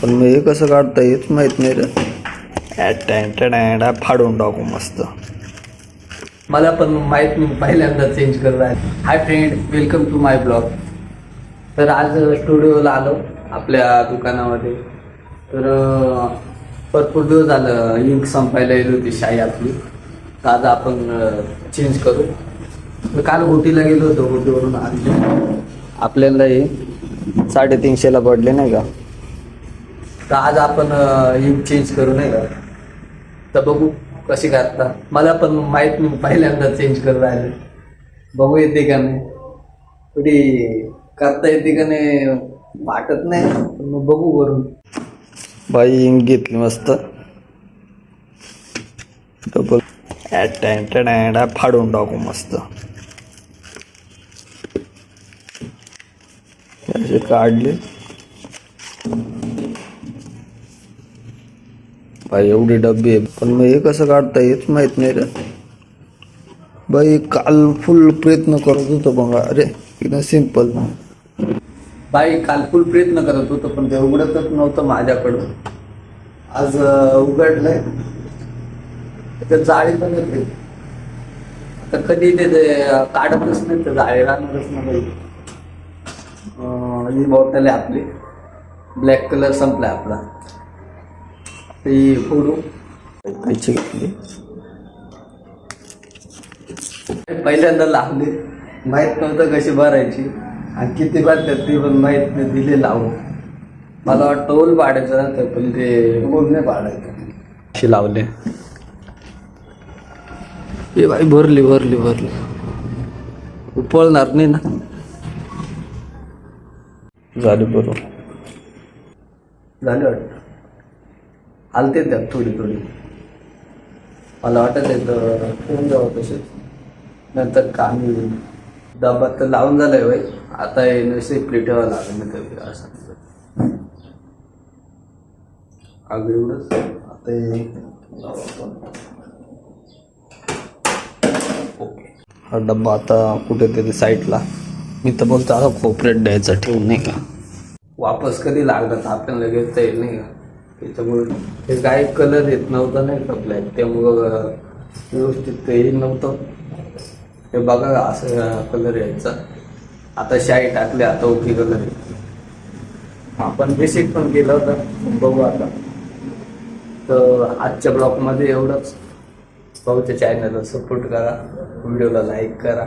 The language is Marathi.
पण मग हे कसं काढता हेच माहीत नाही रे. टँटा फाडून टाकू मस्त. मला पण माहीत नाही पहिल्यांदा चेंज करत आहे. Hi friend welcome to my blog तर आज स्टुडिओला आलो आपल्या दुकानामध्ये. तर भरपूर दिवस झालं इंक संपायला येत होती शाई आपली. तर आज आपण चेंज करू. तर काल गोटीला गेलो होतो गोटीवरून आपल्याला हे साडेतीनशेला पडले नाही का? तर आज आपण युग चेंज करू नाही का? तर बघू कशी करता. मला पण माहीत नाही पहिल्यांदा चेंज करत राहिले. बघू येते का नाही. थोडी करता येते का नाही वाटत नाही पण मग बघू वरून. बाई इंक घेतली मस्त. डबल फाडून टाकू मस्त. काढले. बाई एवढे डब्बे आहे पण मग हे कसं काढता हेच माहीत नाही रे. बाई काल फुल प्रयत्न करत होतो बघा. अरे एकदम सिंपल बाई काल फुल प्रयत्न करत होतो पण ते उघडतच नव्हतं माझ्याकडून. आज उघडलंय. तर जाळी पण येते आता कधी ते ते काढतच नाही तर जाळी राहणारच नाही ही बॉटल आहे आपली. ब्लॅक कलर संपलाय आपला. ती फोडू. पैसे घेतले पहिल्यांदा लावले. माहीत नव्हतं कशी भरायची. आणि किती भरतात ती पण माहीत नाही दिले लावून. मला वाटतं ओल पाडायचं राहतं पण ते ओल नाही पाडायचं. अशी लावले. ए बाई भरली भरली भरली. उपळणार नाही ना. झाले बरोबर झालं वाटतं? आलते त्यात थोडी थोडी. मला वाटत आहे तर होऊन जावं तसेच. नंतर कामी डबा तर लावून झालंय वय आता हे नसे ठेवावं लागेल नाही तर असं अगं एवढंच. आता हे हा डब्बा आता कुठे तरी साईडला मी तर बोलतो आता कोपरेट द्यायचा ठेवून नाही का? वापस कधी लागला तर आपल्याला लगेच येईल नाही का? त्याच्यामुळे ते काय कलर येत नव्हता नाही का ब्लॅक त्यामुळं व्यवस्थित ते नव्हतं. हे बघा असं कलर यायचा. आता शाई टाकले आता ओके कलर आपण बेसिक पण केलं होतं. बघू आता. तर आजच्या ब्लॉगमध्ये एवढंच. भाऊच्या चॅनलला सपोर्ट करा. व्हिडिओला लाईक करा.